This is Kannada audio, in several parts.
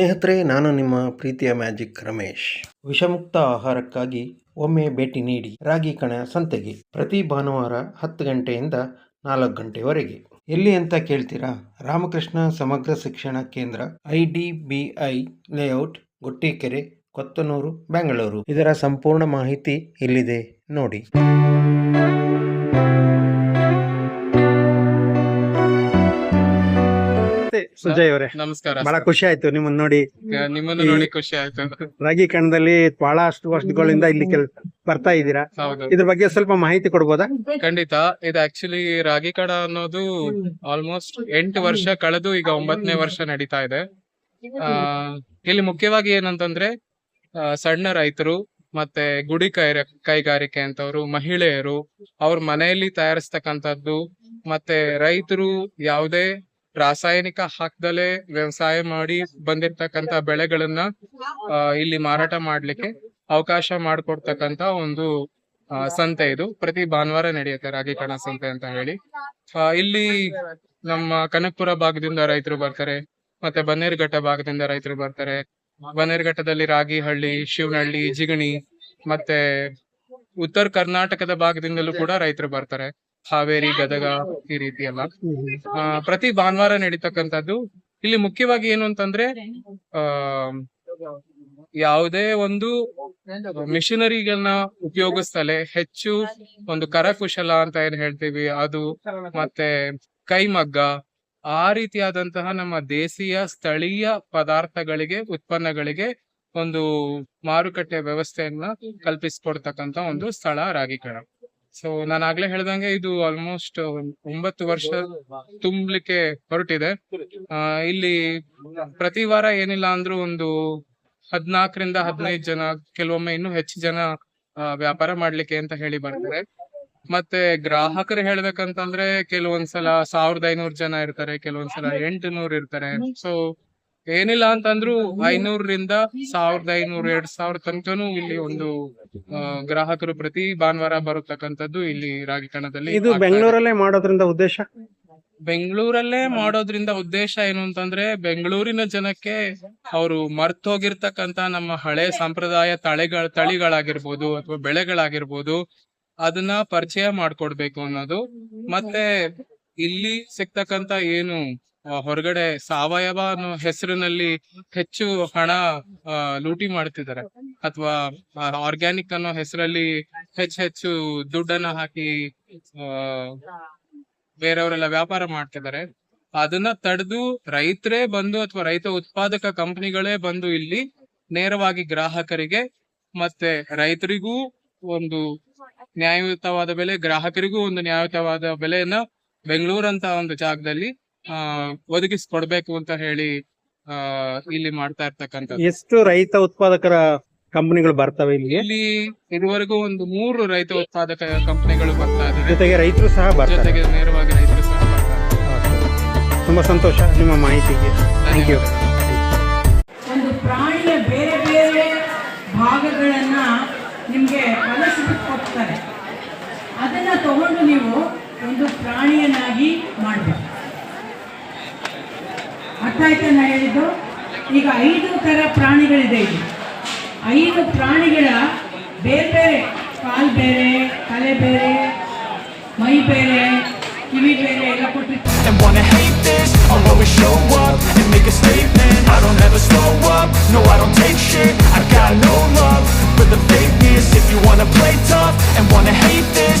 ಸ್ನೇಹಿತರೆ, ನಾನು ನಿಮ್ಮ ಪ್ರೀತಿಯ ಮ್ಯಾಜಿಕ್ ರಮೇಶ್. ವಿಷಮುಕ್ತ ಆಹಾರಕ್ಕಾಗಿ ಒಮ್ಮೆ ಭೇಟಿ ನೀಡಿ. ರಾಗಿ ಕಣ ಸಂತೆಗೆ. ಪ್ರತಿ ಭಾನುವಾರ ಹತ್ತು ಗಂಟೆಯಿಂದ ನಾಲ್ಕು ಗಂಟೆವರೆಗೆ. ಎಲ್ಲಿ ಅಂತ ಕೇಳ್ತೀರಾ? ರಾಮಕೃಷ್ಣ ಸಮಗ್ರ ಶಿಕ್ಷಣ ಕೇಂದ್ರ, I D B I layout, Guttikere, Kothanur, Bengaluru. ಇದರ ಸಂಪೂರ್ಣ ಮಾಹಿತಿ ಇಲ್ಲಿದೆ. ನೋಡಿ. ಸುಜಯ್ ಅವರೇ. ನಮಸ್ಕಾರ ಬಹಳ ಖುಷಿ ಆಯ್ತು ನಿಮ್ಮನ್ನ ನೋಡಿ. ನಿಮ್ಮನ್ನು ನೋಡಿ ಖುಷಿ ಆಯ್ತು. ರಾಗಿ ಕಣದಲ್ಲಿ ಬಹಳಷ್ಟು ವರ್ಷಗಳಿಂದ ಇಲ್ಲಿ ಕೆಲ್ ಬರ್ತಾ ಇದ್ದೀರಾ? ಹೌದು. ಇದ್ರ ಬಗ್ಗೆ ಸ್ವಲ್ಪ ಮಾಹಿತಿ ಕೊಡ್ಬೋದಾ? ಖಂಡಿತ. ಇದು ಆಕ್ಚುಲಿ ರಾಗಿ ಕಡ ಅನ್ನೋದು ಆಲ್ಮೋಸ್ಟ್ ಎಂಟು ವರ್ಷ ಕಳೆದು ಈಗ ಒಂಬತ್ತನೇ ವರ್ಷ ನಡೀತಾ ಇದೆ. ಆ ಇಲ್ಲಿ ಮುಖ್ಯವಾಗಿ ಏನಂತಂದ್ರೆ ಆ, ಸಣ್ಣ ರೈತರು ಮತ್ತೆ ಗುಡಿ ಕೈ ಕೈಗಾರಿಕೆ ಅಂತವ್ರು ಮಹಿಳೆಯರು ಅವ್ರ ಮನೆಯಲ್ಲಿ ತಯಾರಿಸ್ತಕ್ಕಂಥದ್ದು ಮತ್ತೆ ರೈತರು ಯಾವುದೇ ರಾಸಾಯನಿಕ ಹಾಕ್ದಲೆ ವ್ಯವಸಾಯ ಮಾಡಿ ಬಂದಿರ್ತಕ್ಕಂತ ಬೆಳೆಗಳನ್ನ ಇಲ್ಲಿ ಮಾರಾಟ ಮಾಡ್ಲಿಕ್ಕೆ ಅವಕಾಶ ಮಾಡಿಕೊಡ್ತಕ್ಕಂತ ಒಂದು ಸಂತೆ ಇದು. ಪ್ರತಿ ಭಾನುವಾರ ನಡೆಯುತ್ತೆ ರಾಗಿ ಕಣ ಸಂತೆ ಅಂತ ಹೇಳಿ. ಇಲ್ಲಿ ನಮ್ಮ ಕನಕಪುರ ಭಾಗದಿಂದ ರೈತರು ಬರ್ತಾರೆ, ಮತ್ತೆ ಬನ್ನೇರುಘಟ್ಟ ಭಾಗದಿಂದ ರೈತರು ಬರ್ತಾರೆ. ಬನ್ನೇರುಘಟ್ಟದಲ್ಲಿ ರಾಗಿಹಳ್ಳಿ, ಶಿವನಹಳ್ಳಿ, ಜಿಗಣಿ, ಮತ್ತೆ ಉತ್ತರ ಕರ್ನಾಟಕದ ಭಾಗದಿಂದಲೂ ಕೂಡ ರೈತರು ಬರ್ತಾರೆ. ಹಾವೇರಿ ಗದಗ ಈ ರೀತಿ ಎಲ್ಲ ಆ, ಪ್ರತಿ ಭಾನುವಾರ ನಡೀತಕ್ಕಂಥದ್ದು. ಇಲ್ಲಿ ಮುಖ್ಯವಾಗಿ ಏನು ಅಂತಂದ್ರೆ ಆ ಯಾವುದೇ ಒಂದು ಮಿಷನರಿಗಳನ್ನ ಉಪಯೋಗಿಸ್ತಲೆ ಹೆಚ್ಚು ಒಂದು ಕರಕುಶಲ ಅಂತ ಏನ್ ಹೇಳ್ತೀವಿ ಅದು ಮತ್ತೆ ಕೈಮಗ್ಗ ಆ ರೀತಿಯಾದಂತಹ ನಮ್ಮ ದೇಶೀಯ ಸ್ಥಳೀಯ ಪದಾರ್ಥಗಳಿಗೆ ಉತ್ಪನ್ನಗಳಿಗೆ ಒಂದು ಮಾರುಕಟ್ಟೆ ವ್ಯವಸ್ಥೆಯನ್ನ ಕಲ್ಪಿಸಿಕೊಡ್ತಕ್ಕಂತ ಒಂದು ಸ್ಥಳ ರಾಗಿಕಣ ಸೊ ನಾನು ಆಗ್ಲೇ ಹೇಳ್ದಂಗೆ ಇದು ಆಲ್ಮೋಸ್ಟ್ ಒಂಬತ್ತು ವರ್ಷ ತುಂಬಲಿಕ್ಕೆ ಹೊರಟಿದೆ. ಇಲ್ಲಿ ಪ್ರತಿ ವಾರ ಏನಿಲ್ಲ ಅಂದ್ರೂ ಒಂದು ಹದ್ನಾಲ್ಕರಿಂದ ಹದಿನೈದು ಜನ, ಕೆಲವೊಮ್ಮೆ ಇನ್ನೂ ಹೆಚ್ಚು ಜನ ವ್ಯಾಪಾರ ಮಾಡ್ಲಿಕ್ಕೆ ಅಂತ ಹೇಳಿ ಬರ್ತಾರೆ. ಮತ್ತೆ ಗ್ರಾಹಕರು ಹೇಳ್ಬೇಕಂತಂದ್ರೆ ಕೆಲವೊಂದ್ಸಲ ಸಾವಿರದ ಐನೂರು ಜನ ಇರ್ತಾರೆ, ಕೆಲವೊಂದ್ಸಲ ಎಂಟುನೂರು ಇರ್ತಾರೆ. ಸೊ ಏನಿಲ್ಲ ಅಂತಂದ್ರು ಐನೂರರಿಂದ ಸಾವಿರದ ಐನೂರು ಎರಡ್ ಸಾವಿರ ತನಕನು ಇಲ್ಲಿ ಒಂದು ಗ್ರಾಹಕರು ಪ್ರತಿ ಭಾನುವಾರ ಬರತಕ್ಕಂಥದ್ದು ಇಲ್ಲಿ ರಾಗಿ ಕಣದಲ್ಲಿ ಇದು. ಬೆಂಗಳೂರಲ್ಲೇ ಮಾಡೋದ್ರಿಂದ ಉದ್ದೇಶ? ಬೆಂಗಳೂರಲ್ಲೇ ಮಾಡೋದ್ರಿಂದ ಉದ್ದೇಶ ಏನು ಅಂತಂದ್ರೆ ಬೆಂಗಳೂರಿನ ಜನಕ್ಕೆ ಅವರು ಮರ್ತೋಗಿರ್ತಕ್ಕಂತ ನಮ್ಮ ಹಳೆ ಸಂಪ್ರದಾಯ ತಳಿಗಳ ತಳಿಗಳಾಗಿರ್ಬೋದು ಅಥವಾ ಬೆಳೆಗಳಾಗಿರ್ಬೋದು ಅದನ್ನ ಪರಿಚಯ ಮಾಡ್ಕೊಡ್ಬೇಕು ಅನ್ನೋದು. ಮತ್ತೆ ಇಲ್ಲಿ ಸಿಗ್ತಕ್ಕಂತ ಏನು ಹೊರಗಡೆ ಸಾವಯವ ಅನ್ನೋ ಹೆಸರಿನಲ್ಲಿ ಹೆಚ್ಚು ಹಣ ಲೂಟಿ ಮಾಡ್ತಿದ್ದಾರೆ. ಅಥವಾ ಆರ್ಗ್ಯಾನಿಕ್ ಅನ್ನೋ ಹೆಸರಲ್ಲಿ ಹೆಚ್ಚು ಹೆಚ್ಚು ದುಡ್ಡನ್ನ ಹಾಕಿ ಬೇರೆಯವರೆಲ್ಲ ವ್ಯಾಪಾರ ಮಾಡ್ತಿದ್ದಾರೆ. ಅದನ್ನ ತಡೆದು ರೈತರೇ ಬಂದು ಅಥವಾ ರೈತ ಉತ್ಪಾದಕ ಕಂಪನಿಗಳೇ ಬಂದು ಇಲ್ಲಿ ನೇರವಾಗಿ ಗ್ರಾಹಕರಿಗೆ ಮತ್ತೆ ರೈತರಿಗೂ ಒಂದು ನ್ಯಾಯಯುತವಾದ ಬೆಲೆ, ಗ್ರಾಹಕರಿಗೂ ಒಂದು ನ್ಯಾಯಯುತವಾದ ಬೆಲೆಯನ್ನ ಬೆಂಗಳೂರಂತ ಒಂದು ಜಾಗದಲ್ಲಿ ಒದಗಿಸ್ಕೊಡ್ಬೇಕು ಅಂತ ಹೇಳಿ ಆ ಇಲ್ಲಿ ಮಾಡ್ತಾ ಇರ್ತಕ್ಕಂಥ ಎಷ್ಟು ರೈತ ಉತ್ಪಾದಕರ ಕಂಪನಿಗಳು ಬರ್ತವೆ ಇಲ್ಲಿ ಇಲ್ಲಿ ಇದುವರೆಗೂ ಒಂದು ಮೂರು ರೈತ ಉತ್ಪಾದಕ ಕಂಪನಿಗಳು ಬರ್ತಾ ಇದೆ ಜೊತೆಗೆ ರೈತರು ಸಹ ಬರ್ತಾರೆ. ಜೊತೆಗೆ ನೇರವಾಗಿ ರೈತರು ಸಹ ಬರ್ತಾರೆ. ತುಂಬಾ ಸಂತೋಷ ನಿಮ್ಮ ಮಾಹಿತಿಗೆ. ಥ್ಯಾಂಕ್ ಯು ಒಂದು ಪ್ರಾಣಿಯ ಬೇರೆ ಬೇರೆ ಭಾಗಗಳನ್ನ ನಿಮಗೆ ಕಲಸಿಬಿಟ್ಟು ಕೊಡ್ತಾರೆ. ಅದನ್ನ ತಗೊಂಡು ನೀವು ಒಂದು ಪ್ರಾಣಿಯನ್ನಾಗಿ ಮಾಡಬೇಕು. ಅಕ್ಕ ತಾಯಿತ ಹೇಳಿದು ಈಗ ಐದು ಥರ ಪ್ರಾಣಿಗಳಿದೆ ಐದು ಪ್ರಾಣಿಗಳ ಬೇರೆ ಬೇರೆ, ಕಾಲ್ ಬೇರೆ, ತಲೆ ಬೇರೆ, ಮೈ ಬೇರೆ, ಕಿವಿ ಬೇರೆ ಎಲ್ಲ ಕೊಟ್ಟಿದೆ ಒಂಗಮ show what and make a sleep I don't never show no why I don't make shite I got no love but the thing is if you want to play tough and want to hate this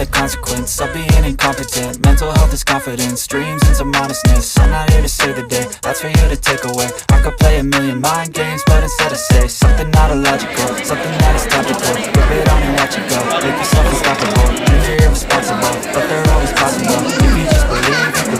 the consequence of being incompetent. Mental health is confidence, dreams and some honestness I'm not here to save the day, that's for you to take away. I could play a million mind games, but instead I say Something not illogical, something that is topical. Rip it on and watch it go, make yourself unstoppable. Are irresponsible, but they're always possible. If you just believe, you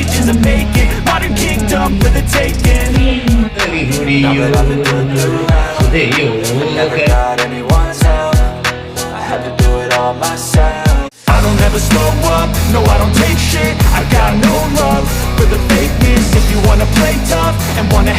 ages of making. Modern kingdom for the taking. I don't ever slow up, no I don't take shit. I got no love for the fakeness. If you wanna play tough and wanna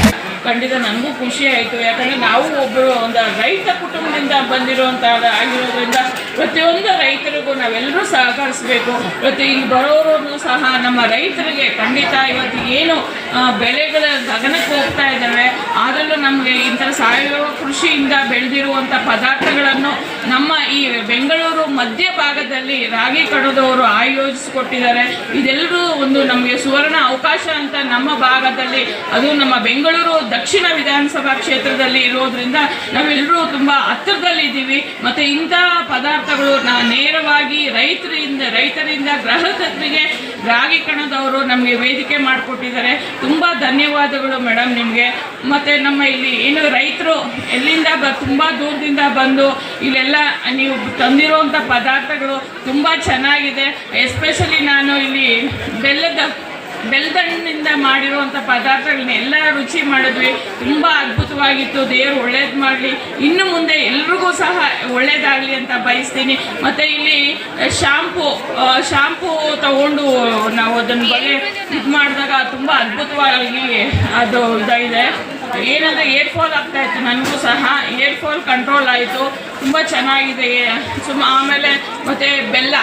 ಖಂಡಿತ ನನಗೂ ಖುಷಿ ಆಯಿತು. ಯಾಕಂದರೆ ನಾವು ಒಬ್ಬರು ಒಂದು ರೈತ ಕುಟುಂಬದಿಂದ ಬಂದಿರುವಂಥ ಆಗಿರೋದ್ರಿಂದ ಪ್ರತಿಯೊಂದು ರೈತರಿಗೂ ನಾವೆಲ್ಲರೂ ಸಹಕರಿಸಬೇಕು. ಮತ್ತು ಇಲ್ಲಿ ಬರೋರು ಸಹ ನಮ್ಮ ರೈತರಿಗೆ ಖಂಡಿತ ಇವತ್ತು ಏನು ಬೆಳೆಗಳ ಗಗನಕ್ಕೆ ಹೋಗ್ತಾ ಇದ್ದಾವೆ. ಆದರಲ್ಲೂ ನಮಗೆ ಇಂಥ ಸಾವಯವ ಕೃಷಿಯಿಂದ ಬೆಳೆದಿರುವಂಥ ಪದಾರ್ಥಗಳನ್ನು ನಮ್ಮ ಈ ಬೆಂಗಳೂರು ಮಧ್ಯ ಭಾಗದಲ್ಲಿ ರಾಗಿ ಕಣದವರು ಆಯೋಜಿಸಿಕೊಟ್ಟಿದ್ದಾರೆ. ಇದೆಲ್ಲರೂ ಒಂದು ನಮಗೆ ಸುವರ್ಣ ಅವಕಾಶ ಅಂತ ನಮ್ಮ ಭಾಗದಲ್ಲಿ, ಅದು ನಮ್ಮ ಬೆಂಗಳೂರು ದಕ್ಷಿಣ ವಿಧಾನಸಭಾ ಕ್ಷೇತ್ರದಲ್ಲಿ ಇರೋದ್ರಿಂದ ನಾವೆಲ್ಲರೂ ತುಂಬ ಹತ್ತಿರದಲ್ಲಿದ್ದೀವಿ. ಮತ್ತು ಇಂಥ ಪದಾರ್ಥಗಳು ನೇರವಾಗಿ ರೈತರಿಂದ ರೈತರಿಂದ, ಗ್ರಾಹಕರಿಗೆ ರಾಗಿ ಕಣದವರು ನಮಗೆ ವೇದಿಕೆ ಮಾಡಿಕೊಟ್ಟಿದ್ದಾರೆ. ತುಂಬ ಧನ್ಯವಾದಗಳು ಮೇಡಮ್ ನಿಮಗೆ. ಮತ್ತು ನಮ್ಮ ಇಲ್ಲಿ ಏನು ರೈತರು ಎಲ್ಲಿಂದ ಬ, ತುಂಬ ದೂರದಿಂದ ಬಂದು ಇಲ್ಲೆಲ್ಲ ನೀವು ತಂದಿರುವಂಥ ಪದಾರ್ಥಗಳು ತುಂಬ ಚೆನ್ನಾಗಿದೆ. ಎಸ್ಪೆಷಲಿ ನಾನು ಇಲ್ಲಿ ಬೆಲ್ಲದ ಬೆಲ್ಲದಣ್ಣಿಂದ ಮಾಡಿರುವಂಥ ಪದಾರ್ಥಗಳನ್ನೆಲ್ಲ ರುಚಿ ಮಾಡಿದ್ವಿ. ತುಂಬ ಅದ್ಭುತವಾಗಿತ್ತು. ದೇವರು ಒಳ್ಳೇದು ಮಾಡಲಿ. ಇನ್ನು ಮುಂದೆ ಎಲ್ರಿಗೂ ಸಹ ಒಳ್ಳೇದಾಗಲಿ ಅಂತ ಬಯಸ್ತೀನಿ. ಮತ್ತು ಇಲ್ಲಿ ಶಾಂಪು ಶಾಂಪೂ ತಗೊಂಡು ನಾವು ಅದನ್ನು ಬಗೆ ಇದು ಮಾಡಿದಾಗ ತುಂಬ ಅದ್ಭುತವಾಗಿ ಅದು ಇದಾಗಿದೆ. ಏನಂದರೆ ಏರ್ ಫಾಲ್ ಆಗ್ತಾ ಇತ್ತು. ನನಗೂ ಸಹ ಏರ್ ಫಾಲ್ ಕಂಟ್ರೋಲ್ ಆಯಿತು. ತುಂಬ ಚೆನ್ನಾಗಿದೆ. ಸುಮ್ಮ ಆಮೇಲೆ ಮತ್ತು ಬೆಲ್ಲ.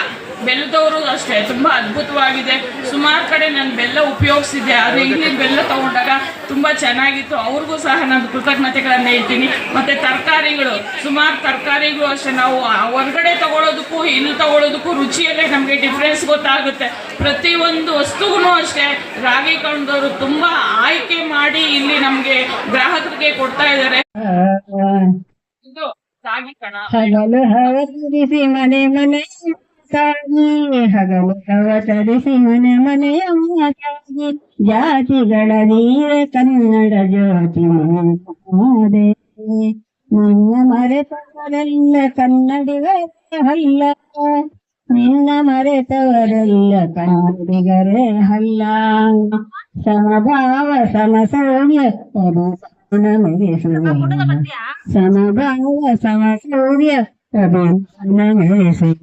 ಬೆಲ್ಲದವರು ಅಷ್ಟೇ ತುಂಬ ಅದ್ಭುತವಾಗಿದೆ. ಸುಮಾರು ಕಡೆ ನಾನು ಬೆಲ್ಲ ಉಪಯೋಗಿಸಿದೆ ಆದರೆ ಇಲ್ಲಿ ಬೆಲ್ಲ ತಗೊಂಡಾಗ ತುಂಬ ಚೆನ್ನಾಗಿತ್ತು. ಅವ್ರಿಗೂ ಸಹ ನಾನು ಕೃತಜ್ಞತೆಗಳನ್ನು ಹೇಳ್ತೀನಿ. ಮತ್ತು ತರಕಾರಿಗಳು ಸುಮಾರು ತರಕಾರಿಗಳು ಅಷ್ಟೇ. ನಾವು ಹೊರಗಡೆ ತಗೊಳ್ಳೋದಕ್ಕೂ ಇಲ್ಲಿ ತಗೊಳ್ಳೋದಕ್ಕೂ ರುಚಿಯಲ್ಲೇ ನಮಗೆ ಡಿಫ್ರೆನ್ಸ್ ಗೊತ್ತಾಗುತ್ತೆ. ಪ್ರತಿಯೊಂದು ವಸ್ತುಗೂ ಅಷ್ಟೇ. ರಾಗಿ ಕಂಡವರು ತುಂಬ ಆಯ್ಕೆ ಮಾಡಿ ಇಲ್ಲಿ ನಮಗೆ ಗ್ರಾಹಕರಿಗೆ ಕೊಡ್ತಾ ಇದ್ದಾರೆ. ಇದು ರಾಗಿ ಕಣ. ಮನೆ ಮನೆ. ಸಾಗಿ ಹಗಲು ಹವತರಿಸಿ ಮನೆ ಮನೆಯ ಸಾಗಿ ಜಾತಿಗಳ ನೀರ ಕನ್ನಡ ಜ್ಯೋತಿ ಮೂಡೆ. ನಿನ್ನ ಮರೆತವರೆಲ್ಲ ಕನ್ನಡಿಗರೇ ಹಲ್ಲ ನಿನ್ನ ಮರೆತವರೆಲ್ಲ ಕನ್ನಡಿಗರೇ ಹಲ್ಲ ಸಮಭಾವ ಸಮಸೌರ್ಯ ಮೆರೆಸುವ ಸಮಭಾವ ಸಮಸೂರ್ಯ ಅಭಿನಯಿಸಿದ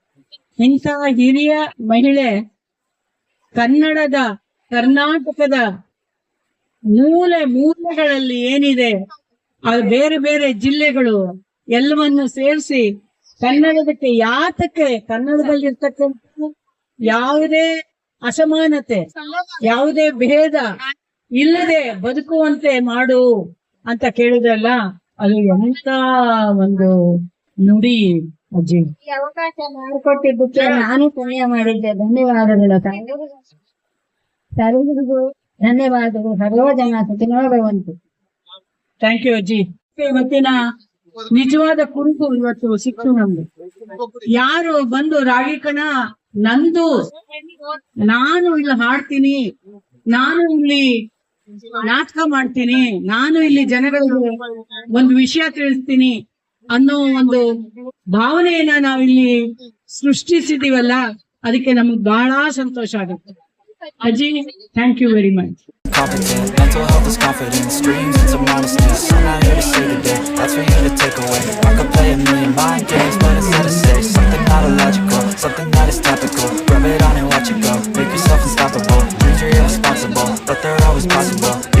ಇಂಥ ಹಿರಿಯ ಮಹಿಳೆ ಕನ್ನಡದ, ಕರ್ನಾಟಕದ ಮೂಲೆ ಮೂಲೆಗಳಲ್ಲಿ ಏನಿದೆ ಅದು ಬೇರೆ ಬೇರೆ ಜಿಲ್ಲೆಗಳು ಎಲ್ಲವನ್ನು ಸೇರಿಸಿ ಕನ್ನಡದಕ್ಕೆ ಯಾತಕ್ಕೆ ಕನ್ನಡದಲ್ಲಿ ಇರ್ತಕ್ಕಂಥ ಯಾವುದೇ ಅಸಮಾನತೆ, ಯಾವುದೇ ಭೇದ ಇಲ್ಲದೆ ಬದುಕುವಂತೆ ಮಾಡು ಅಂತ ಕೇಳಿದ್ರಲ್ಲ, ಅದು ಎಂತ ಒಂದು ನುಡಿ. ಅಜ್ಜಿ. ಈ ಅವಕಾಶ ಮಾಡಿಕೊಟ್ಟಿದ್ದಕ್ಕೆ ನಾನು ಪುಣ್ಯ ಮಾಡಿದ್ದೆ. ಧನ್ಯವಾದಗಳು ಸರ್ವರಿಗೂ ಧನ್ಯವಾದಗಳು. ಸರ್ವ ಜನ ಸುಖಿನೋ ಭವಂತು ಥ್ಯಾಂಕ್ ಯು ಅಜ್ಜಿ ಇವತ್ತಿನ ನಿಜವಾದ ಕುರುಕು ಇವತ್ತು ಸಿಕ್ತು ನಮ್ಗೆ ಯಾರು ಬಂದು ರಾಗಿ ಕಣ ನಂದು. ನಾನು ಇಲ್ಲಿ ಹಾಡ್ತೀನಿ. ನಾನು ಇಲ್ಲಿ ನಾಟಕ ಮಾಡ್ತೀನಿ. ನಾನು ಇಲ್ಲಿ ಜನಗಳಿಗೆ ಒಂದು ವಿಷಯ ತಿಳಿಸ್ತೀನಿ. ಅನ್ನೋ ಒಂದು ಭಾವನೆಯನ್ನ ನಾವಿಲ್ಲಿ ಸೃಷ್ಟಿಸಿದೀವಲ್ಲ ಅದಕ್ಕೆ ನಮ್ಗೆ ಬಹಳ ಸಂತೋಷ ಆಗುತ್ತೆ ಅಜ್ಜಿ thank you very much mental health is confidence, dreams and some honestness. I'm not here to save the day, that's for you to take away. I could play a million mind games, but instead I say something not illogical, something that is topical. Rub it on and watch it go, make yourself unstoppable. Dreams are irresponsible, but they're always possible.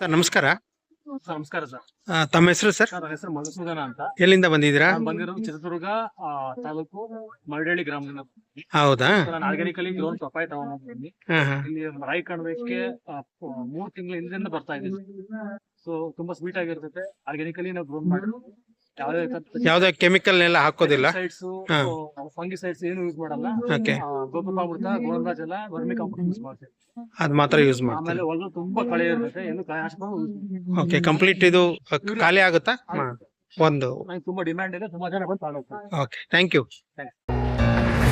Sir ನಮಸ್ಕಾರ. ನಮಸ್ಕಾರ ಸರ್. ತಮ್ಮ ಹೆಸರು ಸರ್? ನನ್ನ ಹೆಸರು ಮಧುಸೂದನ ಅಂತ. ಎಲ್ಲಿಂದ ಬಂದಿದ್ದೀರಾ? ನಾನು ಬಂದಿರೋದು ಚಿತ್ರದುರ್ಗ ಆ, ತಾಲೂಕು ಮರಡಳ್ಳಿ ಗ್ರಾಮದಿಂದ. ಹೌದಾ? ನಾನು ಆರ್ಗ್ಯಾನಿಕಲಿ ಗ್ರೋನ್ ಪಪ್ಪಾಯ ಹಾ ಹಾ. ಇಲ್ಲಿ ರಾಯಿ ಕಣ್ಬೇಕೆ ಮೂರ್ ತಿಂಗಳ ಹಿಂದಿಂದ ಬರ್ತಾ ಇದ್ದೀವಿ ಸೊ ತುಂಬಾ ಸ್ವೀಟ್ ಆಗಿರ್ತೈತೆ. ಆರ್ಗ್ಯಾನಿಕಲಿ ನಾವು ಗ್ರೋನ್ ಮಾಡಿ ಯಾವುದೇ ಕೆಮಿಕಲ್ ಎಲ್ಲ ಹಾಕೋದಿಲ್ಲ. ಸೈಡ್ಸ್ ಹಾ. ಫಂಗಿ ಏನು ಯೂಸ್ ಮಾಡಲ್ಲ. ಗೊಬ್ಬರ ಗೋಪಾಮೃತ ಗೋವಿಂದರಾಜ್ ಎಲ್ಲ ವರ್ಮಿ ಕಾಂಪೋಸ್ಟ್ ಯೂಸ್ ಮಾಡ್ತೀವಿ. ಅದ್ ಮಾತ್ರ ಯೂಸ್ ಆಮೇಲೆ ಮಾಡ್ತಾರೆ ತುಂಬಾ ಕಳೆ ಇರುತ್ತೆ ಏನು ಕಳೆ ಓಕೆ ಕಂಪ್ಲೀಟ್ ಇದು ಖಾಲಿ ಆಗುತ್ತಾ? ಒಂದು. ತುಂಬಾ ಡಿಮ್ಯಾಂಡ್ ಇದೆ ತುಂಬಾ ಜನ ಬಂದು okay thank you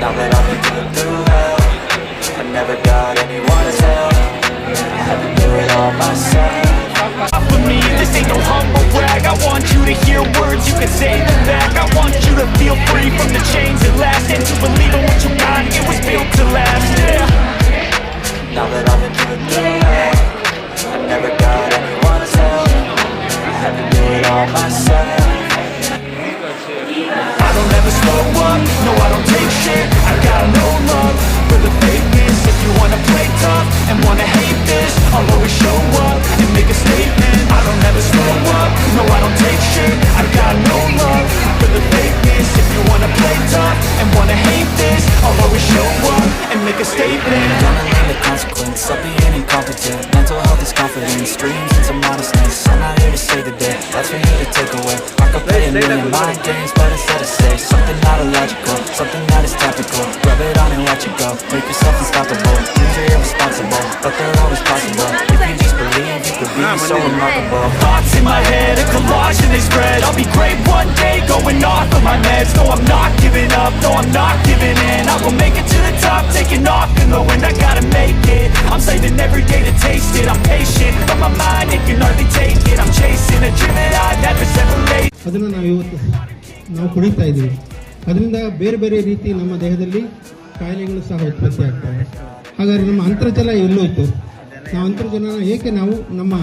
Now that I've been put through hell, I never got anyone's help. I had to do it all myself. off of me This ain't no humble brag I want you to hear words, you can say them back I want you to feel free from the chains that last And to believe in what you got, it was built to last, yeah Now that I've been put through hell, I never got anyone's help. I had to do it all myself. Shit. I got no love for the fakeness. If you wanna play tough and wanna hate this I'll always show up and make a statement. I don't ever slow up, no I don't take shit. I got no love for the fakeness. If you wanna play tough and wanna hate this I'll always show up and make a statement. Gonna learn the consequence of being incompetent. Mental health is confidence, dreams and some modestness. I'm not here to save the day, that's for you to take away. I could play a million mind games, but instead I say something not illogical, of my meds No, I'm not giving up, no, I'm not giving in I will make it to the top, taking off in the wind I gotta make it, I'm saving every day to taste it I'm patient, but my mind, it can hardly take it I'm chasing a dream that I've had for several days ಅದನ್ನು ನಾವು ಇವತ್ತು ನಾವು ಕುಡಿತಾ ಇದ್ದೀವಿ ಅದರಿಂದ ಬೇರೆ ಬೇರೆ ರೀತಿ ನಮ್ಮ ದೇಹದಲ್ಲಿ ಕಾಯಿಲೆಗಳು ಸಹ ಉತ್ಪತ್ತಿ ಆಗ್ತವೆ ಹಾಗಾದರೆ ನಮ್ಮ ಅಂತರ್ಜಲ ಎಲ್ಲೋಯ್ತು ನಾವು ಅಂತರ್ಜಲನ ಏಕೆ ನಾವು ನಮ್ಮ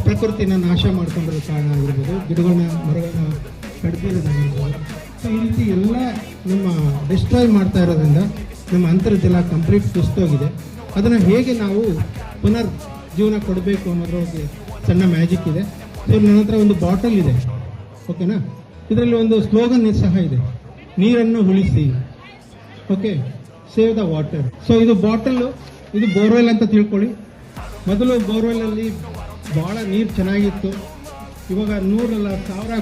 ಪ್ರಕೃತಿನ ನಾಶ ಮಾಡ್ಕೊಂಡಿರೋ ಕಾರಣ ಆಗಿರ್ಬೋದು ಗಿಡಗಳನ್ನ ಮರಗಳನ್ನ ಕಡಿದಿರೋದಾಗಿರ್ಬೋದು ಸೊ ಈ ರೀತಿ ಎಲ್ಲ ನಮ್ಮ ಡಿಸ್ಟ್ರಾಯ್ ಮಾಡ್ತಾ ಇರೋದ್ರಿಂದ ನಮ್ಮ ಅಂತರ್ಜಲ ಕಂಪ್ಲೀಟ್ ಸುಸ್ತೋಗಿದೆ. ಅದನ್ನು ಹೇಗೆ ನಾವು ಪುನರ್ ಜೀವನ ಕೊಡಬೇಕು ಅನ್ನೋದ್ರೊಳಗೆ ಸಣ್ಣ ಮ್ಯಾಜಿಕ್ ಇದೆ. ಸೊ ನನ್ನ ಹತ್ರ ಒಂದು ಬಾಟಲ್ ಇದೆ. ಓಕೆನಾ ಇದರಲ್ಲಿ ಒಂದು ಸ್ಲೋಗನ್ ಸಹ ಇದೆ. ನೀರನ್ನು ಉಳಿಸಿ. Okay save the water so ಇದು ಬಾಟಲ್ಲು ಇದು ಬೋರ್ವೆಲ್ ಅಂತ ತಿಳ್ಕೊಳ್ಳಿ. ಮೊದಲು ಬೋರ್ವೆಲ್ ಅಲ್ಲಿ ಭಾಳ ನೀರು ಚೆನ್ನಾಗಿತ್ತು. ಇವಾಗ ನೂರಲ್ಲ ಸಾವಿರ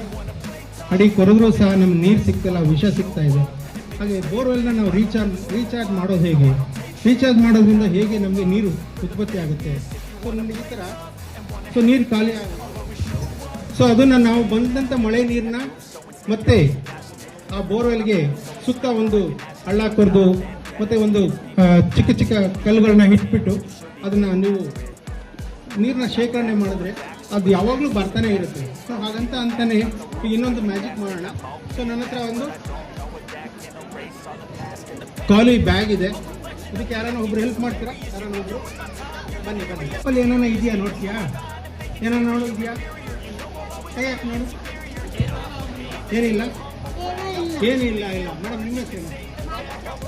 ಅಡಿ ಕೊರೆದ್ರೂ ಸಹ ನಮ್ಗೆ ನೀರು ಸಿಗ್ತಿಲ್ಲ ವಿಷ ಸಿಗ್ತಾ ಇದೆ. ಹಾಗೆ ಬೋರ್ವೆಲ್ನ ನಾವು ರೀಚಾರ್ಜ್ ರೀಚಾರ್ಜ್ ಮಾಡೋದು ಹೇಗೆ? ರೀಚಾರ್ಜ್ ಮಾಡೋದ್ರಿಂದ ಹೇಗೆ ನಮಗೆ ನೀರು ಉತ್ಪತ್ತಿ ಆಗುತ್ತೆ? ಸೊ ನಮಗೆ ಈ ಥರ. ಸೊ ನೀರು ಖಾಲಿ ಸೊ ಅದನ್ನು ನಾವು ಬಂದಂಥ ಮಳೆ ನೀರನ್ನ ಮತ್ತೆ ಆ ಬೋರ್ವೆಲ್ಗೆ ಸುತ್ತ ಒಂದು ಹಳ್ಳ ಕೊರೆದು, ಮತ್ತು ಒಂದು ಚಿಕ್ಕ ಚಿಕ್ಕ ಕಲ್ಲುಗಳನ್ನ ಇಟ್ಬಿಟ್ಟು ಅದನ್ನು ನೀವು ನೀರನ್ನ ಶೇಖರಣೆ ಮಾಡಿದ್ರೆ ಅದು ಯಾವಾಗಲೂ ಬರ್ತಾನೆ ಇರುತ್ತೆ. ಸೊ ಹಾಗಂತ ಅಂತಾನೆ ಈಗ ಇನ್ನೊಂದು ಮ್ಯಾಜಿಕ್ ಮಾಡೋಣ. ಸೊ ನನ್ನ ಹತ್ರ ಒಂದು ಖಾಲಿ ಬ್ಯಾಗ್ ಇದೆ. ಇದಕ್ಕೆ ಯಾರನ್ನ ಒಬ್ರು ಹೆಲ್ಪ್ ಮಾಡ್ತೀರಾ? ಯಾರನ್ನ ಒಬ್ರು? ಬನ್ನಿ ಬನ್ನಿ. ಅಲ್ಲಿ ಏನಾನ ಇದೆಯಾ ನೋಡ್ತೀಯಾ? ಏನಾನ ನೋಡಿದ್ಯಾ ಯಾಕೆ ನೋಡು? ಏನಿಲ್ಲ? ಏನಿಲ್ಲ ಇಲ್ಲ. ಮೇಡಮ್ ನಿಮ್ಮ ಹೆಸರು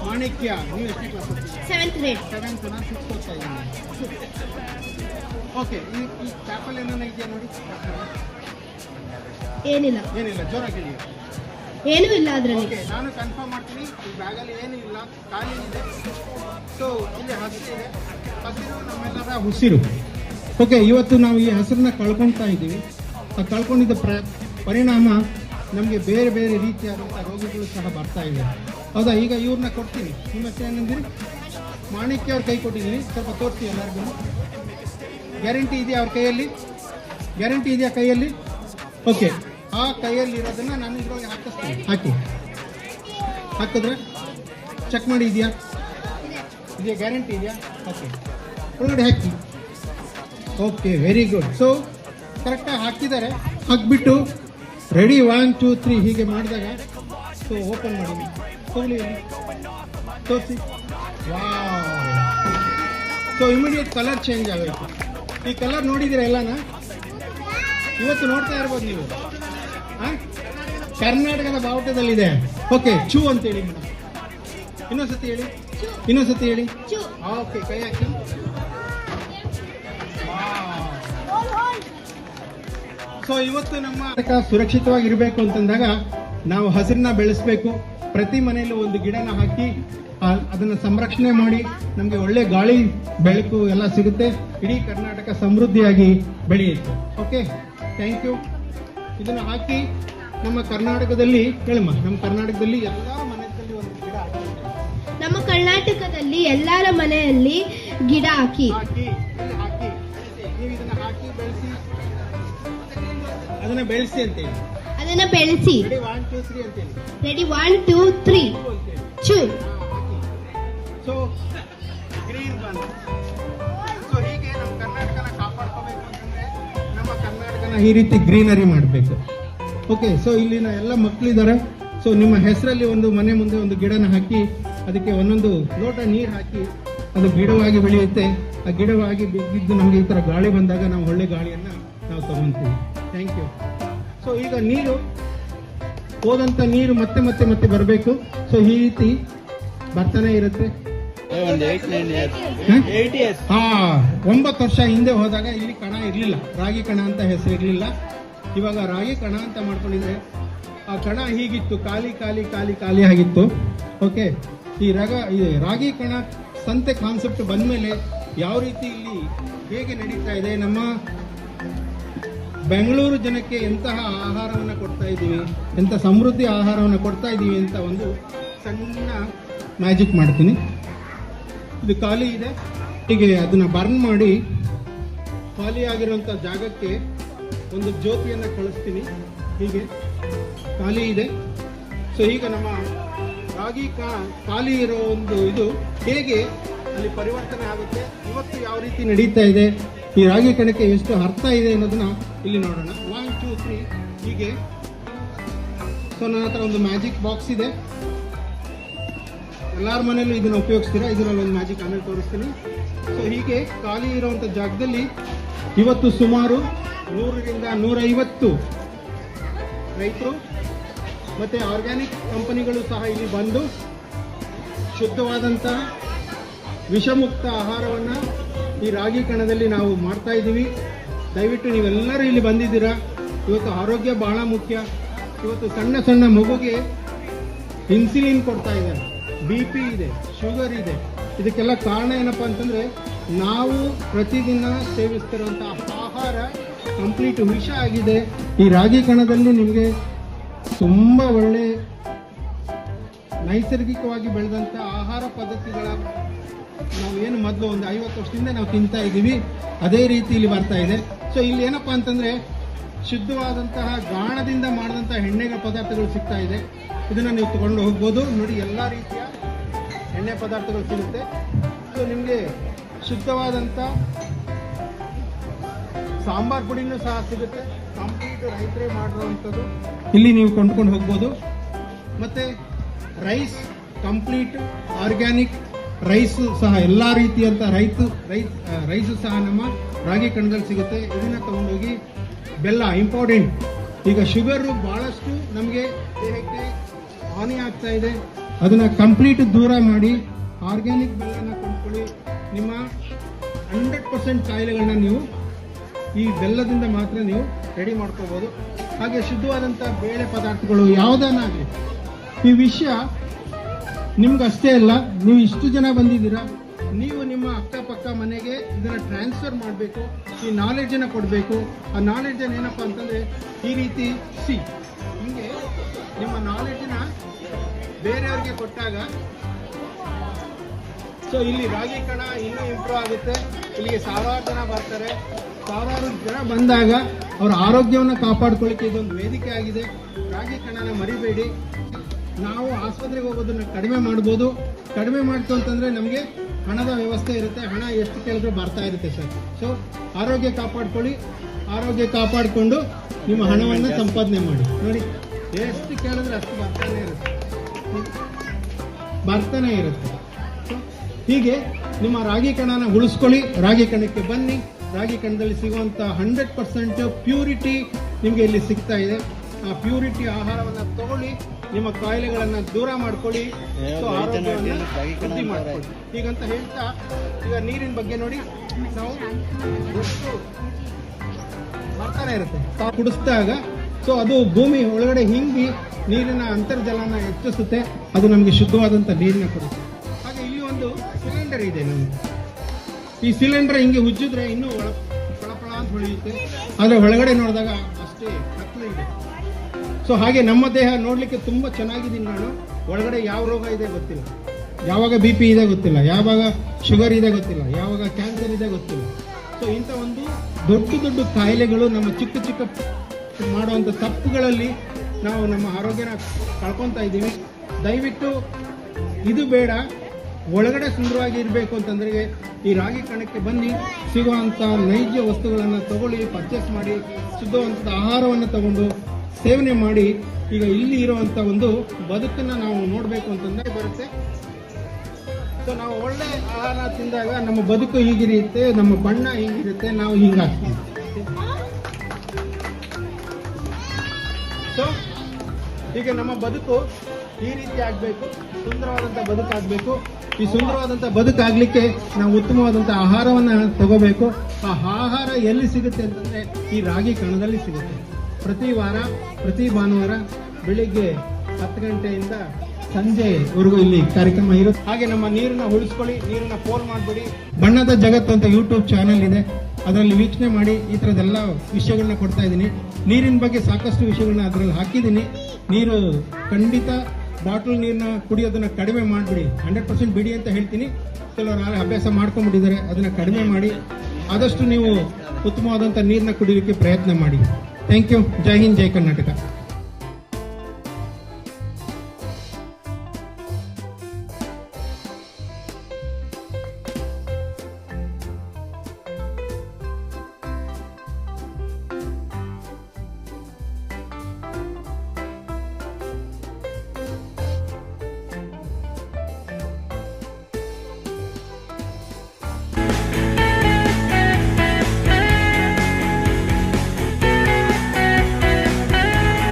ಮಾಣಿಕ್ಯ. ನೀವು ಎಷ್ಟೇ ಕ್ಲಾಸ್ ಸೆವೆಂತ್ ಗ್ರೇಡ್ ಸೆವೆಂತ್ ನಾನು ಸಿಕ್ಸ್ ಓದ್ತಾ ಇದ್ದೀನಿ. ಓಕೆ ಈ ಈ ಚಾಪಲ್ ಏನಾನ ಇದೆಯಾ ನೋಡಿ? ಏನಿಲ್ಲ. ಏನಿಲ್ಲ ಜೋರಾಗಿ ಹೇಳಿ ಏನೂ ಇಲ್ಲ ಅದರಲ್ಲಿ. ಓಕೆ ನಾನು ಕನ್ಫರ್ಮ್ ಮಾಡ್ತೀನಿ ಈ ಬ್ಯಾಗಲ್ಲಿ ಏನೂ ಇಲ್ಲ ಖಾಲಿ ಇದೆ. ಸೊ ಇಲ್ಲಿ ಹಸಿರು ಇದೆ. ಹಸಿರು ನಮ್ಮೆಲ್ಲರ ಉಸಿರು. ಓಕೆ ಇವತ್ತು ನಾವು ಈ ಹಸಿರನ್ನ ಕಳ್ಕೊಳ್ತಾ ಇದ್ದೀವಿ. ಆ ಕಳ್ಕೊಂಡಿದ್ದ ಪ್ರ ಪರಿಣಾಮ ನಮಗೆ ಬೇರೆ ಬೇರೆ ರೀತಿಯಾದಂಥ ರೋಗಗಳು ಸಹ ಬರ್ತಾ ಇದೆ ಹೌದಾ? ಈಗ ಇವ್ರನ್ನ ಕೊಡ್ತೀನಿ. ನಿಮ್ಮ ಹೆಸರು ಏನಂದಿರಿ? ಮಾಣಿಕ್ಯ ಅವ್ರ ಕೈ ಕೊಟ್ಟಿದ್ದೀನಿ. ಸ್ವಲ್ಪ ತೋರಿಸಿ ಎಲ್ಲರಿಗೂ ಗ್ಯಾರಂಟಿ ಇದೆಯಾ ಅವ್ರ ಕೈಯಲ್ಲಿ? ಗ್ಯಾರಂಟಿ ಇದೆಯಾ ಕೈಯಲ್ಲಿ? ಓಕೆ ಆ ಕೈಯಲ್ಲಿ ಇರೋದನ್ನ ನಾನು ಇದ್ರೊಳಗೆ ಹಾಕಿಸ್ತೀನಿ. ಹಾಕಿ. ಹಾಕಿದ್ರೆ ಚೆಕ್ ಮಾಡಿ ಇದೆಯಾ? ಇದೆಯಾ ಗ್ಯಾರಂಟಿ ಇದೆಯಾ? ಓಕೆ ಒಳಗಡೆ ಹಾಕಿ. ಓಕೆ ವೆರಿ ಗುಡ್ ಸೊ ಕರೆಕ್ಟಾಗಿ ಹಾಕಿದ್ದಾರೆ. ಹಾಕಿಬಿಟ್ಟು ರೆಡಿ ಒನ್ ಟೂ ತ್ರೀ ಹೀಗೆ ಮಾಡಿದಾಗ ಸೊ ಓಪನ್ ಮಾಡಿ. ತೋಲಿ ತೋರಿಸಿ. ಸೊ ಇಮಿಡಿಯೇಟ್ ಕಲರ್ ಚೇಂಜ್ ಆಗುತ್ತೆ. ಈ ಕಲರ್ ನೋಡಿದಿರ ಎಲ್ಲಾನ? ಇವತ್ತು ನೋಡ್ತಾ ಇರ್ಬೋದು ನೀವು? ಕರ್ನಾಟಕದ ಬಾವುಟದಲ್ಲಿದೆ. ಓಕೆ ಚೂ ಅಂತೇಳಿ ಮೇಡಮ್. ಇನ್ನೊಂದ್ಸತಿ ಹೇಳಿ. ಇನ್ನೊಂದ್ಸತಿ ಹೇಳಿ. ಓಕೆ ಕೈ ಹಾಕಿ ಸೊ ಇವತ್ತು ನಮ್ಮ ಸುರಕ್ಷಿತವಾಗಿರ್ಬೇಕು ಅಂತಂದಾಗ ನಾವು ಹಸಿರನ್ನ ಬೆಳೆಸಬೇಕು. ಪ್ರತಿ ಮನೆಯಲ್ಲೂ ಒಂದು ಗಿಡನ ಹಾಕಿ ಅದನ್ನ ಸಂರಕ್ಷಣೆ ಮಾಡಿ ನಮಗೆ ಒಳ್ಳೆ ಗಾಳಿ ಬೆಳಕು ಎಲ್ಲ ಸಿಗುತ್ತೆ. ಇಡೀ ಕರ್ನಾಟಕ ಸಮೃದ್ಧಿಯಾಗಿ ಬೆಳೆಯುತ್ತೆ. ಓಕೆ ಥ್ಯಾಂಕ್ ಯು ಇದನ್ನ ಹಾಕಿ ನಮ್ಮ ಕರ್ನಾಟಕದಲ್ಲಿ ಹೇಳಮ್ಮ ನಮ್ಮ ಕರ್ನಾಟಕದಲ್ಲಿ ಎಲ್ಲ ಮನೆಯಲ್ಲಿ ಒಂದು ಗಿಡ ಹಾಕಿ. ನಮ್ಮ ಕರ್ನಾಟಕದಲ್ಲಿ ಎಲ್ಲರ ಮನೆಯಲ್ಲಿ ಗಿಡ ಹಾಕಿ. ಹಾಕಿ ಇಲ್ಲಿ ಹಾಕಿ. ನೀವು ಇದನ್ನ ಹಾಕಿ ಬೆಳೆಸಿ. ಅದನ್ನ ಬೆಳೆಸಿ ಅಂತೇಳಿ. ಅದನ್ನ ಬೆಳೆಸಿ. Ready one two three ready one two three ಚೂ so green bun so ಹೀಗೆ ನಮ್ಮ ಕರ್ನಾಟಕನ ಕಾಪಾಡ್ಕೋಬೇಕು ಅಂತಂದ್ರೆ ನಮ್ಮ ಕರ್ನಾಟಕನ ಈ ರೀತಿ ಗ್ರೀನರಿ ಮಾಡಬೇಕು. ಓಕೆ ಸೊ ಇಲ್ಲಿನ ಎಲ್ಲ ಮಕ್ಕಳಿದ್ದಾರೆ ಸೊ ನಿಮ್ಮ ಹೆಸರಲ್ಲಿ ಒಂದು ಮನೆ ಮುಂದೆ ಒಂದು ಗಿಡನ ಹಾಕಿ, ಅದಕ್ಕೆ ಒಂದೊಂದು ಲೋಟ ನೀರು ಹಾಕಿ, ಅದು ಗಿಡವಾಗಿ ಬೆಳೆಯುತ್ತೆ. ಆ ಗಿಡವಾಗಿ ಬಿದ್ದಿದ್ದು ನಮಗೆ ಈ ಥರ ಗಾಳಿ ಬಂದಾಗ ನಾವು ಒಳ್ಳೆ ಗಾಳಿಯನ್ನು ನಾವು ತಗೊಂತೀವಿ. ಥ್ಯಾಂಕ್ ಯು ಸೊ ಈಗ ನೀರು ಹೋದಂಥ ನೀರು ಮತ್ತೆ ಮತ್ತೆ ಮತ್ತೆ ಬರಬೇಕು. ಸೊ ಈ ರೀತಿ ಬರ್ತಾನೆ ಇರುತ್ತೆ. ಹಾ ಒಂಬತ್ತು ವರ್ಷ ಹಿಂದೆ ಹೋದಾಗ ಇಲ್ಲಿ ಕಣ ಇರಲಿಲ್ಲ. ರಾಗಿ ಕಣ ಅಂತ ಹೆಸರು ಇರಲಿಲ್ಲ. ಇವಾಗ ರಾಗಿ ಕಣ ಅಂತ ಮಾಡ್ಕೊಂಡಿದ್ರೆ ಆ ಕಣ ಹೀಗಿತ್ತು ಖಾಲಿ ಖಾಲಿ ಖಾಲಿ ಖಾಲಿ ಆಗಿತ್ತು. ಓಕೆ ಈ ರಗ ಈ ರಾಗಿ ಕಣ ಸಂತೆ ಕಾನ್ಸೆಪ್ಟ್ ಬಂದ್ಮೇಲೆ ಯಾವ ರೀತಿ ಇಲ್ಲಿ ಹೇಗೆ ನಡೀತಾ ಇದೆ? ನಮ್ಮ ಬೆಂಗಳೂರು ಜನಕ್ಕೆ ಎಂತಹ ಆಹಾರವನ್ನು ಕೊಡ್ತಾ ಇದ್ದೀವಿ ಎಂಥ ಸಮೃದ್ಧಿ ಆಹಾರವನ್ನು ಕೊಡ್ತಾ ಇದ್ದೀವಿ ಅಂತ ಒಂದು ಸಣ್ಣ ಮ್ಯಾಜಿಕ್ ಮಾಡ್ತೀನಿ. ಇದು ಖಾಲಿ ಇದೆ. ಹೀಗೆ ಅದನ್ನ ಬರ್ನ್ ಮಾಡಿ ಖಾಲಿ ಆಗಿರುವಂತ ಜಾಗಕ್ಕೆ ಒಂದು ಜ್ಯೋತಿಯನ್ನು ಕಳಿಸ್ತೀನಿ. ಹೀಗೆ ಖಾಲಿ ಇದೆ. ಸೊ ಈಗ ನಮ್ಮ ರಾಗಿ ಕಾ ಖಾಲಿ ಇರೋ ಒಂದು ಇದು ಹೇಗೆ ಅಲ್ಲಿ ಪರಿವರ್ತನೆ ಆಗುತ್ತೆ, ಇವತ್ತು ಯಾವ ರೀತಿ ನಡೀತಾ ಇದೆ, ಈ ರಾಗಿ ಕಣಕ್ಕೆ ಎಷ್ಟು ಅರ್ಥ ಇದೆ ಅನ್ನೋದನ್ನ ಇಲ್ಲಿ ನೋಡೋಣ. ಒನ್ ಟೂ ತ್ರೀ ಹೀಗೆ. ಸೊ ನನ್ನ ಹತ್ರ ಒಂದು ಮ್ಯಾಜಿಕ್ ಬಾಕ್ಸ್ ಇದೆ. ಎಲ್ಲರ ಮನೆಯಲ್ಲೂ ಇದನ್ನ ಉಪಯೋಗಿಸ್ತೀರಾ? ಇದರಲ್ಲಿ ಒಂದು ಮ್ಯಾಜಿಕ್ ಆಮೇಲೆ ತೋರಿಸ್ತೀನಿ. ಸೊ ಹೀಗೆ ಖಾಲಿ ಇರುವಂಥ ಜಾಗದಲ್ಲಿ ಇವತ್ತು ಸುಮಾರು ನೂರರಿಂದ ನೂರೈವತ್ತು ರೈತರು ಮತ್ತು ಆರ್ಗ್ಯಾನಿಕ್ ಕಂಪನಿಗಳು ಸಹ ಇಲ್ಲಿ ಬಂದು ಶುದ್ಧವಾದಂತಹ ವಿಷಮುಕ್ತ ಆಹಾರವನ್ನು ಈ ರಾಗಿ ಕಣದಲ್ಲಿ ನಾವು ಮಾಡ್ತಾ ಇದ್ದೀವಿ. ದಯವಿಟ್ಟು ನೀವೆಲ್ಲರೂ ಇಲ್ಲಿ ಬಂದಿದ್ದೀರಾ? ಇವತ್ತು ಆರೋಗ್ಯ ಬಹಳ ಮುಖ್ಯ. ಇವತ್ತು ಸಣ್ಣ ಸಣ್ಣ ಮಗುಗೆ ಇನ್ಸುಲಿನ್ ಕೊಡ್ತಾ ಇದ್ದಾರೆ. ಬಿ ಪಿ ಇದೆ ಶುಗರ್ ಇದೆ. ಇದಕ್ಕೆಲ್ಲ ಕಾರಣ ಏನಪ್ಪ ಅಂತಂದರೆ, ನಾವು ಪ್ರತಿದಿನ ಸೇವಿಸ್ತಿರುವಂಥ ಆಹಾರ ಕಂಪ್ಲೀಟ್ ವಿಷ ಆಗಿದೆ. ಈ ರಾಗಿ ಕಣದಲ್ಲಿ ನಿಮಗೆ ತುಂಬ ಒಳ್ಳೆ ನೈಸರ್ಗಿಕವಾಗಿ ಬೆಳೆದಂಥ ಆಹಾರ ಪದ್ಧತಿಗಳ ನಾವು ಏನು ಮೊದಲು ಒಂದು ಐವತ್ತು ವರ್ಷದಿಂದ ನಾವು ತಿಂತಾ ಇದ್ದೀವಿ. ಅದೇ ರೀತಿ ಇಲ್ಲಿ ಬರ್ತಾ ಇದೆ. ಸೊ ಇಲ್ಲಿ ಏನಪ್ಪ ಅಂತಂದ್ರೆ ಶುದ್ಧವಾದಂತಹ ಗಾಣದಿಂದ ಮಾಡಿದಂತಹ ಎಣ್ಣೆಗಳ ಪದಾರ್ಥಗಳು ಸಿಗ್ತಾ ಇದೆ. ಇದನ್ನ ನೀವು ತಗೊಂಡು ಹೋಗ್ಬೋದು. ನೋಡಿ, ಎಲ್ಲ ರೀತಿಯ ಎಣ್ಣೆ ಪದಾರ್ಥಗಳು ಸಿಗುತ್ತೆ. ಸೊ ನಿಮಗೆ ಶುದ್ಧವಾದಂಥ ಸಾಂಬಾರ್ ಪುಡಿನೂ ಸಹ ಸಿಗುತ್ತೆ. ಕಂಪ್ಲೀಟ್ ರೈತರೇ ಮಾಡಿರುವಂಥದ್ದು. ಇಲ್ಲಿ ನೀವು ಕೊಂಡ್ಕೊಂಡು ಹೋಗ್ಬೋದು. ಮತ್ತೆ ರೈಸ್ ಕಂಪ್ಲೀಟ್ ಆರ್ಗ್ಯಾನಿಕ್ ರೈಸ್ ಸಹ ಎಲ್ಲ ರೀತಿಯಂತ ರೈತ ರೈಸ್ ರೈಸು ಸಹ ನಮ್ಮ ರಾಗಿ ಕಣದಲ್ಲಿ ಸಿಗುತ್ತೆ. ಇದನ್ನ ತಗೊಂಡೋಗಿ ಬೆಲ್ಲ, ಇಂಪಾರ್ಟೆಂಟ್. ಈಗ ಶುಗರ್ ಬಹಳಷ್ಟು ನಮಗೆ ದೇಹಕ್ಕೆ ಹಾನಿ ಆಗ್ತಾ ಇದೆ. ಅದನ್ನ ಕಂಪ್ಲೀಟ್ ದೂರ ಮಾಡಿ ಆರ್ಗ್ಯಾನಿಕ್ ಬೆಲ್ಲನ ಕೊಂಡ್ಕೊಳ್ಳಿ. ನಿಮ್ಮ ಹಂಡ್ರೆಡ್ ಪರ್ಸೆಂಟ್ ಕಾಯಿಲೆಗಳನ್ನ ನೀವು ಈ ಬೆಲ್ಲದಿಂದ ಮಾತ್ರ ನೀವು ರೆಡಿ ಮಾಡ್ಕೋಬಹುದು ಹಾಗೆ ಶುದ್ಧವಾದಂಥ ಬೇಳೆ ಪದಾರ್ಥಗಳು ಯಾವುದನ್ನಾಗಲಿ. ಈ ವಿಷಯ ನಿಮ್ಗೆ ಅಷ್ಟೇ ಅಲ್ಲ, ನೀವು ಇಷ್ಟು ಜನ ಬಂದಿದ್ದೀರಾ, ನೀವು ನಿಮ್ಮ ಅಕ್ಕಪಕ್ಕ ಮನೆಗೆ ಇದನ್ನ ಟ್ರಾನ್ಸ್ಫರ್ ಮಾಡಬೇಕು, ಈ ನಾಲೆಡ್ಜನ್ನು ಕೊಡಬೇಕು. ಆ ನಾಲೆಡ್ಜನ್ನು ಏನಪ್ಪ ಅಂತಂದರೆ, ಈ ರೀತಿ ಸಿ. ಹಿಂಗೆ ನಿಮ್ಮ ನಾಲೆಡ್ಜನ್ನ ಬೇರೆಯವ್ರಿಗೆ ಕೊಟ್ಟಾಗ ಸೊ ಇಲ್ಲಿ ರಾಗಿ ಕಣ ಇನ್ನೂ ಇಂಪ್ರೂವ್ ಆಗುತ್ತೆ. ಇಲ್ಲಿಗೆ ಸಾವಿರಾರು ಜನ ಬರ್ತಾರೆ. ಸಾವಿರಾರು ಜನ ಬಂದಾಗ ಅವರ ಆರೋಗ್ಯವನ್ನು ಕಾಪಾಡ್ಕೊಳ್ಳಿಕ್ಕೆ ಇದೊಂದು ವೇದಿಕೆ ಆಗಿದೆ. ರಾಗಿ ಕಣನ ಮರಿಬೇಡಿ. ನಾವು ಆಸ್ಪತ್ರೆಗೆ ಹೋಗೋದನ್ನ ಕಡಿಮೆ ಮಾಡ್ಬೋದು. ಕಡಿಮೆ ಮಾಡ್ತು ಅಂತಂದ್ರೆ ನಮಗೆ ಹಣದ ವ್ಯವಸ್ಥೆ ಇರುತ್ತೆ. ಹಣ ಎಷ್ಟು ಕೇಳಿದ್ರು ಬರ್ತಾ ಇರುತ್ತೆ ಸರ್. ಸೊ ಆರೋಗ್ಯ ಕಾಪಾಡ್ಕೊಳ್ಳಿ. ಆರೋಗ್ಯ ಕಾಪಾಡಿಕೊಂಡು ನಿಮ್ಮ ಹಣವನ್ನು ಸಂಪಾದನೆ ಮಾಡಿ. ನೋಡಿ, ಎಷ್ಟು ಕೇಳಿದ್ರೆ ಅಷ್ಟು ಬರ್ತಾನೆ ಇರುತ್ತೆ. ಬರ್ತಾನೆ ಇರುತ್ತೆ. ಹೀಗೆ ನಿಮ್ಮ ರಾಗಿ ಕಣನ ಉಳಿಸ್ಕೊಳ್ಳಿ. ರಾಗಿ ಕಣಕ್ಕೆ ಬನ್ನಿ. ರಾಗಿ ಕಣದಲ್ಲಿ ಸಿಗುವಂತ ಹಂಡ್ರೆಡ್ ಪರ್ಸೆಂಟ್ ಪ್ಯೂರಿಟಿ ನಿಮಗೆ ಇಲ್ಲಿ ಸಿಗ್ತಾ ಇದೆ. ಆ ಪ್ಯೂರಿಟಿ ಆಹಾರವನ್ನ ತಗೊಳ್ಳಿ ನಿಮ್ಮ ಕಾಯಿಲೆಗಳನ್ನ ದೂರ ಮಾಡ್ಕೊಳ್ಳಿ. ಹೀಗಂತ ಹೇಳ್ತಾ ಈಗ ನೀರಿನ ಬಗ್ಗೆ ನೋಡಿ. ನಾವು ಬರ್ತಾನೆ ಇರುತ್ತೆ. ಕುಡಿಸಿದಾಗ ಸೊ ಅದು ಭೂಮಿ ಒಳಗಡೆ ಹಿಂಗಿ ನೀರಿನ ಅಂತರ್ಜಲನ ಹೆಚ್ಚಿಸುತ್ತೆ. ಅದು ನಮಗೆ ಶುದ್ಧವಾದಂಥ ನೀರನ್ನ ಕೊಡುತ್ತೆ ಹಾಗೆ ಇಲ್ಲಿ ಒಂದು ಸಿಲಿಂಡರ್ ಇದೆ ನಮಗೆ ಈ ಸಿಲಿಂಡರ್ ಹಿಂಗೆ ಉಜ್ಜಿದ್ರೆ ಇನ್ನೂ ಒಳ ಅಂತ ಹೊಳೆಯುತ್ತೆ. ಆದರೆ ಒಳಗಡೆ ನೋಡಿದಾಗ ಅಷ್ಟೇ ಕತ್ಲೆ ಇದೆ. ಸೊ ಹಾಗೆ ನಮ್ಮ ದೇಹ ನೋಡಲಿಕ್ಕೆ ತುಂಬ ಚೆನ್ನಾಗಿದ್ದೀನಿ ನಾನು. ಒಳಗಡೆ ಯಾವ ರೋಗ ಇದೆ ಗೊತ್ತಿಲ್ಲ. ಯಾವಾಗ ಬಿ ಪಿ ಇದೆ ಗೊತ್ತಿಲ್ಲ. ಯಾವಾಗ ಶುಗರ್ ಇದೆ ಗೊತ್ತಿಲ್ಲ. ಯಾವಾಗ ಕ್ಯಾನ್ಸರ್ ಇದೆ ಗೊತ್ತಿಲ್ಲ. ಸೊ ಇಂಥ ಒಂದು ದೊಡ್ಡ ದೊಡ್ಡ ಕಾಯಿಲೆಗಳು ನಮ್ಮ ಚಿಕ್ಕ ಚಿಕ್ಕ ಮಾಡುವಂಥ ತಪ್ಪುಗಳಲ್ಲಿ ನಾವು ನಮ್ಮ ಆರೋಗ್ಯನ ಕಳ್ಕೊತಾ ಇದ್ದೀವಿ. ದಯವಿಟ್ಟು ಇದು ಬೇಡ. ಒಳಗಡೆ ಸುಂದರವಾಗಿ ಇರಬೇಕು ಅಂತಂದ್ರೆ ಈ ರಾಗಿ ಕಣಕ್ಕೆ ಬನ್ನಿ. ಸಿಗುವಂಥ ನೈಜ ವಸ್ತುಗಳನ್ನು ತಗೊಳ್ಳಿ ಪರ್ಚೇಸ್ ಮಾಡಿ ಶುದ್ಧವಂತ ಆಹಾರವನ್ನು ತಗೊಂಡು ಸೇವನೆ ಮಾಡಿ ಈಗ ಇಲ್ಲಿ ಇರುವಂತ ಒಂದು ಬದುಕನ್ನ ನಾವು ನೋಡಬೇಕು ಅಂತಂದ್ರೆ ಬರುತ್ತೆ. ಸೊ ನಾವು ಒಳ್ಳೆ ಆಹಾರ ತಿಂದಾಗ ನಮ್ಮ ಬದುಕು ಹೀಗಿರುತ್ತೆ, ನಮ್ಮ ಬಣ್ಣ ಹೀಗಿರುತ್ತೆ, ನಾವು ಹಿಂಗಾಗ್ತೀವಿ. ಸೊ ಈಗ ನಮ್ಮ ಬದುಕು ಈ ರೀತಿ ಆಗಬೇಕು ಸುಂದರವಾದಂಥ ಬದುಕಾಗಬೇಕು ಈ ಸುಂದರವಾದಂಥ ಬದುಕಾಗ್ಲಿಕ್ಕೆ ನಾವು ಉತ್ತಮವಾದಂಥ ಆಹಾರವನ್ನು ತಗೋಬೇಕು. ಆ ಆಹಾರ ಎಲ್ಲಿ ಸಿಗುತ್ತೆ ಅಂತಂದ್ರೆ ಈ ರಾಗಿ ಕಣದಲ್ಲಿ ಸಿಗುತ್ತೆ. ಪ್ರತಿ ವಾರ, ಪ್ರತಿ ಭಾನುವಾರ ಬೆಳಿಗ್ಗೆ ಹತ್ತು ಗಂಟೆಯಿಂದ ಸಂಜೆವರೆಗೂ ಇಲ್ಲಿ ಕಾರ್ಯಕ್ರಮ ಇರುತ್ತೆ. ಹಾಗೆ ನಮ್ಮ ನೀರನ್ನ ಉಳಿಸ್ಕೊಳ್ಳಿ, ನೀರನ್ನ ಫೋನ್ ಮಾಡಬೇಡಿ. ಬಣ್ಣದ ಜಗತ್ತು ಅಂತ ಯೂಟ್ಯೂಬ್ ಚಾನೆಲ್ ಇದೆ. ಅದರಲ್ಲಿ ವೀಕ್ಷಣೆ ಮಾಡಿ, ಈ ಥರದ್ದೆಲ್ಲ ವಿಷಯಗಳನ್ನ ಕೊಡ್ತಾ ಇದ್ದೀನಿ. ನೀರಿನ ಬಗ್ಗೆ ಸಾಕಷ್ಟು ವಿಷಯಗಳನ್ನ ಅದರಲ್ಲಿ ಹಾಕಿದ್ದೀನಿ. ನೀರು ಖಂಡಿತ ಬಾಟಲ್ ನೀರನ್ನ ಕುಡಿಯೋದನ್ನ ಕಡಿಮೆ ಮಾಡಿಬಿಡಿ. ಹಂಡ್ರೆಡ್ ಪರ್ಸೆಂಟ್ ಬಿಡಿ ಅಂತ ಹೇಳ್ತೀನಿ. ಕೆಲವರು ಅಭ್ಯಾಸ ಮಾಡ್ಕೊಂಡ್ಬಿಟ್ಟಿದ್ದಾರೆ. ಅದನ್ನ ಕಡಿಮೆ ಮಾಡಿ, ಆದಷ್ಟು ನೀವು ಉತ್ತಮವಾದಂಥ ನೀರನ್ನ ಕುಡಿಯೋಕ್ಕೆ ಪ್ರಯತ್ನ ಮಾಡಿ. ಥ್ಯಾಂಕ್ ಯು ಜೈ ಹಿಂದ್ ಜೈ ಕರ್ನಾಟಕ